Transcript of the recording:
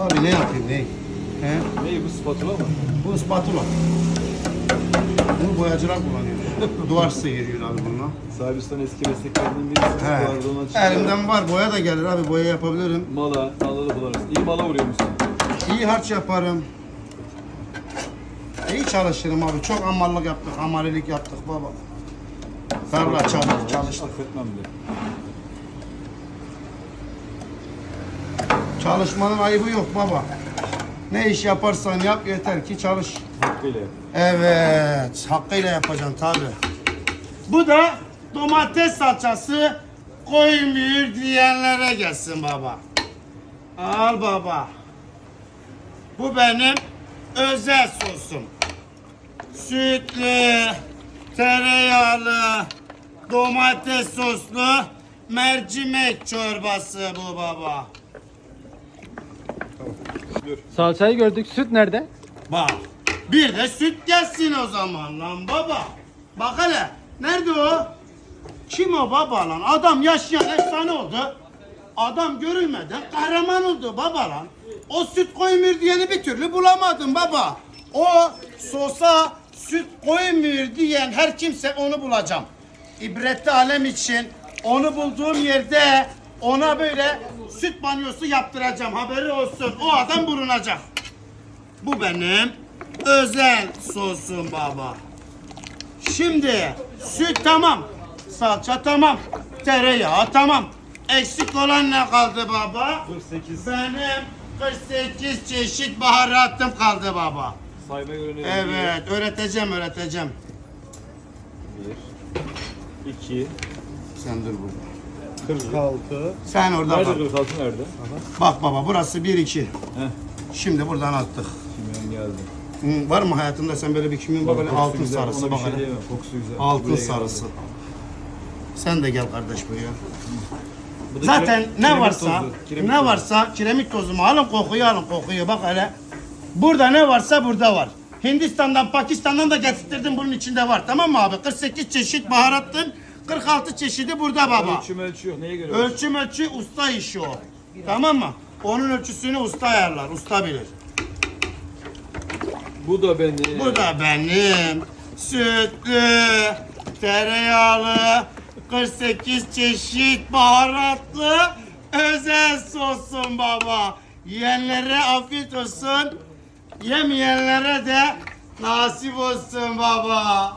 Abi ne yapayım ne? He? Ne bu spatula mı? Bu spatula. Bunu boyacılar kullanıyor. Duvar sıyırıyor abi bununla. Sahibistan eski mesleklerinden birisi. He. Elimden var boya da gelir abi boya yapabilirim. Mala, mala da bularız. İyi mala vuruyor musun? İyi harç yaparım. İyi çalışırım abi. Çok amallık yaptık, amalilik yaptık baba. Tarla çalıştık, çalıştık. Affetmem de. Çalışmanın ayıbı yok baba. Ne iş yaparsan yap yeter ki çalış. Hakkıyla yap. Evet, hakkıyla yapacaksın tabi. Bu da domates salçası koymuyor diyenlere gelsin baba. Al baba. Bu benim özel sosum. Sütlü, tereyağlı, domates soslu mercimek çorbası bu baba. Salçayı gördük. Süt nerede? Bak. Bir de süt gelsin o zaman lan baba. Bak hele. Nerede o? Kim o baba lan? Adam yaşayan efsane oldu. Adam görülmeden kahraman oldu baba lan. O süt koymuyor diyeni bir türlü bulamadım baba. O sosa süt koymuyor diyen her kimse onu bulacağım. İbretli alem için onu bulduğum yerde ona böyle süt banyosu yaptıracağım. Haberi olsun. O adam bulunacak. Bu benim özel sosum baba. Şimdi süt tamam, salça tamam, tereyağı tamam. Eksik olan ne kaldı baba? 48. Benim 48 çeşit baharatım kaldı baba. Sayma göre ne? Evet, öğreteceğim, öğreteceğim. 1, 2, Sen dur burada. 46. Sen orada Nerede bak. 46 nerede? Bak baba, burası 1 2. Heh. Şimdi buradan attık. Kimyon geldi. Hı, var mı hayatında sen böyle bir kimyon bak böyle Kokusu altın güzel, sarısı Ona bak bir şey hele. diyemem. Kokusu güzel. Altın Buraya geldi. sarısı. Sen de gel kardeş buraya. Bu da Zaten kire- ne kiremit varsa, tozu, kiremit ne tozu. varsa kiremit tozu mu? Alın kokuyu alın kokuyu bak hele. Burada ne varsa burada var. Hindistan'dan, Pakistan'dan da getirttirdim bunun içinde var. Tamam mı abi? 48 çeşit baharattın. 46 çeşidi burada baba. Ölçüm ölçüyor. Neye göre? Ölçüm ölçü usta işi o. Tamam mı? Onun ölçüsünü usta ayarlar, usta bilir. Bu da benim. Bu da benim sütlü, tereyağlı, 48 çeşit baharatlı özel sosum baba. Yiyenlere afiyet olsun, yemeyenlere de nasip olsun baba.